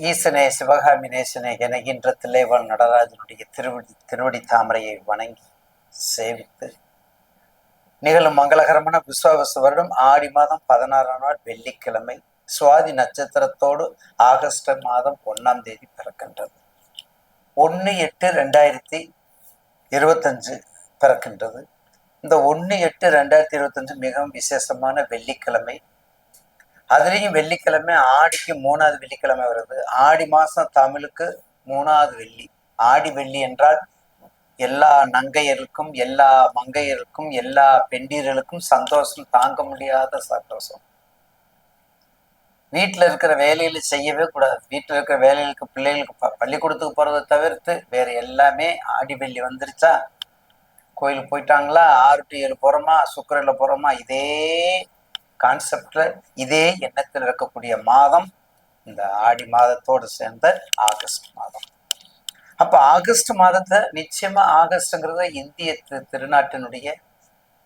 ஈசனே சிவகாமி நேசனே எனகின்ற தில்லைவாழ் நடராஜனுடைய திருவடி திருவடி தாமரையை வணங்கி சேவித்து நிகழும் மங்களகரமான விஸ்வாவச வருடம் ஆடி மாதம் பதினாறாம் நாள் வெள்ளிக்கிழமை சுவாதி நட்சத்திரத்தோடு ஆகஸ்ட் மாதம் ஒன்றாம் தேதி பிறக்கின்றது. ஒன்று எட்டு ரெண்டாயிரத்தி இருபத்தஞ்சு பிறக்கின்றது. இந்த ஒன்று எட்டு ரெண்டாயிரத்தி இருபத்தஞ்சு மிகவும் விசேஷமான வெள்ளிக்கிழமை அதுலேயும் வெள்ளிக்கிழமை ஆடிக்கு மூணாவது வெள்ளிக்கிழமை வருது. ஆடி மாதம் தமிழுக்கு மூணாவது வெள்ளி. ஆடி வெள்ளி என்றால் எல்லா நங்கையருக்கும் எல்லா மங்கையருக்கும் எல்லா பெண்டீர்களுக்கும் சந்தோஷம் தாங்க முடியாத சந்தோஷம். வீட்டில் இருக்கிற வேலையில செய்யவே கூடாது. வீட்டில் இருக்கிற வேலைகளுக்கு பிள்ளைகளுக்கு ப- பள்ளிக்கூடத்துக்கு போகிறத தவிர்த்து வேற எல்லாமே ஆடி வெள்ளி வந்துருச்சா? கோயிலுக்கு போயிட்டாங்களா? ஆறு டு ஏழு போகிறோமா சுக்கரில் போகிறோமா இதே கான்செப்ட்ல இதே எண்ணத்தில் இருக்கக்கூடிய மாதம் இந்த ஆடி மாதத்தோடு சேர்ந்த ஆகஸ்ட் மாதம். அப்ப ஆகஸ்ட் மாதத்தை நிச்சயமா ஆகஸ்ட்ங்கிறத இந்திய திருநாட்டினுடைய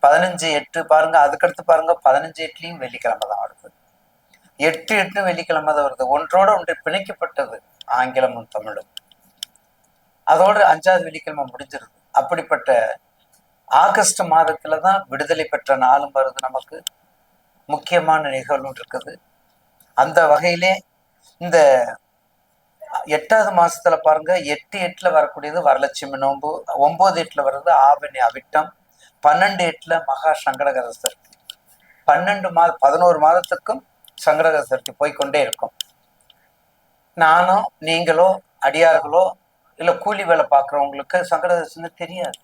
பதினஞ்சு எட்டு பாருங்க அதுக்கடுத்து பாருங்க பதினஞ்சு எட்டுலையும் வெள்ளிக்கிழமை தான் வருது. எட்டு எட்டு வெள்ளிக்கிழமை தான் வருது. ஒன்றோட ஒன்று பிணைக்கப்பட்டது ஆங்கிலமும் தமிழும். அதோடு அஞ்சாவது வெள்ளிக்கிழமை முடிஞ்சிருது. அப்படிப்பட்ட ஆகஸ்ட் மாதத்துல தான் விடுதலை பெற்ற நாளும் வருது நமக்கு. முக்கியமான நிகழ்வும் இருக்குது. அந்த வகையிலே இந்த எட்டாவது மாசத்துல பாருங்க எட்டு எட்டுல வரக்கூடியது வரலட்சுமி நோன்பு ஒன்பது எட்டுல வர்றது ஆவணி அவிட்டம் பன்னெண்டு எட்டுல மகா சங்கடகர சதுர்த்தி பன்னெண்டு மாத பதினோரு மாதத்துக்கும் சங்கடகர சதுர்த்தி போய்க்கொண்டே இருக்கும். நானும் நீங்களோ அடியார்களோ இல்ல கூலி வேலை பார்க்குறவங்களுக்கு சங்கடகர தெரியாது.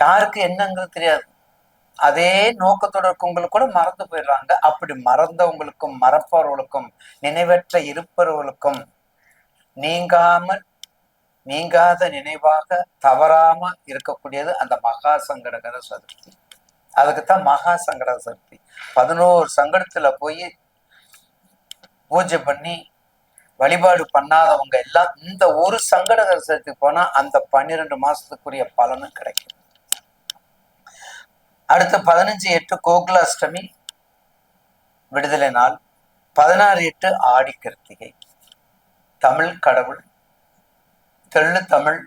யாருக்கு என்னங்கிறது தெரியாது. அதே நோக்கத்தோட இருக்கவங்களுக்கு கூட மறந்து போயிடுறாங்க. அப்படி மறந்தவங்களுக்கும் மறப்பவர்களுக்கும் நினைவற்ற இருப்பவர்களுக்கும் நீங்காமல் நீங்காத நினைவாக தவறாம இருக்கக்கூடியது அந்த மகா சங்கடகர சதுர்த்தி. அதுக்குத்தான் மகா சங்கட சதுர்த்தி. பதினோரு சங்கடத்துல போய் பூஜை பண்ணி வழிபாடு பண்ணாதவங்க எல்லாம் இந்த ஒரு சங்கடகர சதுர்த்திக்கு போனா அந்த பன்னிரெண்டு மாசத்துக்குரிய பலனும் கிடைக்கும். அடுத்து பதினஞ்சு எட்டு கோகுலாஷ்டமி விடுதலை நாள் பதினாறு எட்டு ஆடி கிருத்திகை. தமிழ் கடவுள் தெள்ளு தமிழ்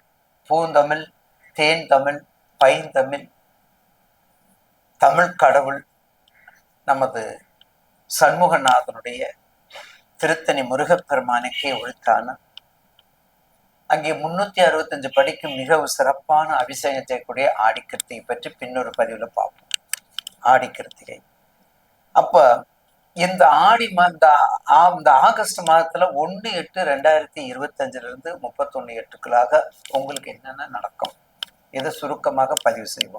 பூந்தமிழ் தேன் தமிழ் பைந்தமிழ் தமிழ் கடவுள் நமது சண்முகநாதனுடைய திருத்தணி முருகப்பெருமானுக்கே ஒழுத்தான அங்கே முன்னூத்தி அறுபத்தஞ்சு படிக்கும் மிகவும் சிறப்பான அபிஷேகம் செய்யக்கூடிய ஆடிக்கிருத்திகை பற்றி பின்னொரு பதிவில் பார்ப்போம். ஆடிக்கிருத்திகை அப்போ அப்ப இந்த ஆடி மா இந்த இந்த ஆகஸ்ட் மாதத்துல ஒன்று எட்டு ரெண்டாயிரத்தி இருபத்தஞ்சுல இருந்து முப்பத்தொன்னு எட்டுக்குள்ளாக உங்களுக்கு என்னென்ன நடக்கும்? இதை சுருக்கமாக பதிவு செய்வோம்?